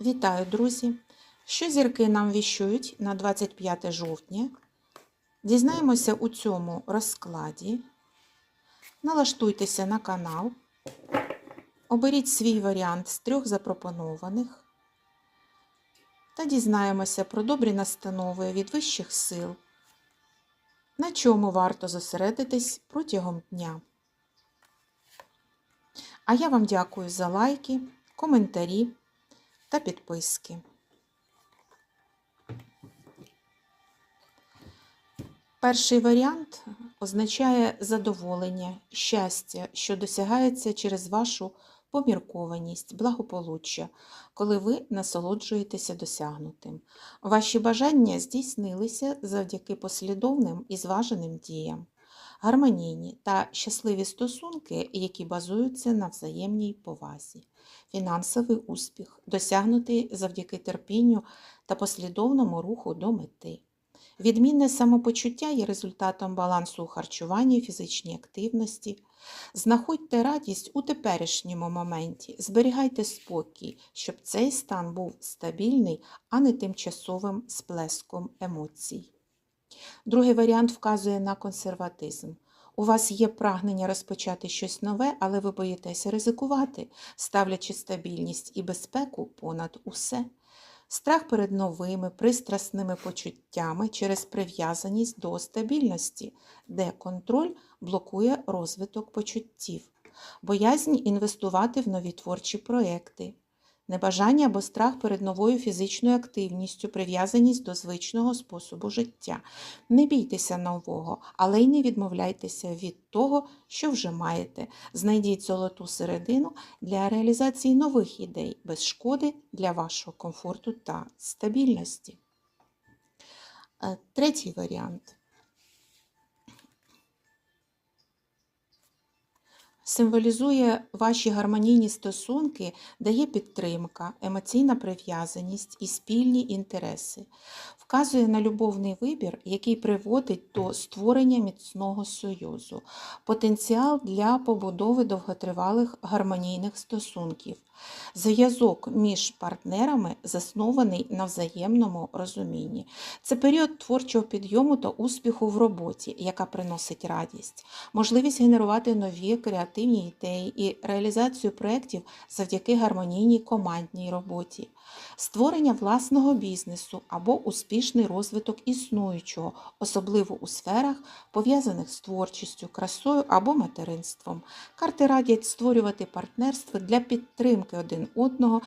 Вітаю, друзі! Що зірки нам віщують на 25 жовтня? Дізнаємося у цьому розкладі. Налаштуйтеся на канал. Оберіть свій варіант з трьох запропонованих. Та дізнаємося про добрі настанови від вищих сил, на чому варто зосередитись протягом дня. А я вам дякую за лайки, коментарі та підписки. Перший варіант означає задоволення, щастя, що досягається через вашу поміркованість, благополуччя, коли ви насолоджуєтеся досягнутим. Ваші бажання здійснилися завдяки послідовним і зваженим діям, гармонійні та щасливі стосунки, які базуються на взаємній повазі фінансовий успіх, досягнутий завдяки терпінню та послідовному руху до мети. Відмінне самопочуття є результатом балансу у харчуванні, фізичній активності. Знаходьте радість у теперішньому моменті, зберігайте спокій, щоб цей стан був стабільний, а не тимчасовим сплеском емоцій. Другий варіант вказує на консерватизм. У вас є прагнення розпочати щось нове, але ви боїтеся ризикувати, ставлячи стабільність і безпеку понад усе. Страх перед новими пристрасними почуттями через прив'язаність до стабільності, де контроль блокує розвиток почуттів, боязнь інвестувати в нові творчі проекти, небажання або страх перед новою фізичною активністю, прив'язаність до звичного способу життя. Не бійтеся нового, але й не відмовляйтеся від того, що вже маєте. Знайдіть золоту середину для реалізації нових ідей без шкоди для вашого комфорту та стабільності. Е, Третій варіант. Символізує ваші гармонійні стосунки, дає підтримка, емоційна прив'язаність і спільні інтереси. Вказує на любовний вибір, який приводить до створення міцного союзу, потенціал для побудови довготривалих гармонійних стосунків. Зв'язок між партнерами заснований на взаємному розумінні. Це період творчого підйому та успіху в роботі, яка приносить радість, можливість генерувати нові креативні ідеї і реалізацію проєктів завдяки гармонійній командній роботі, створення власного бізнесу або успішний розвиток існуючого, особливо у сферах, пов'язаних з творчістю, красою або материнством. Карти радять створювати партнерство для підтримки один одного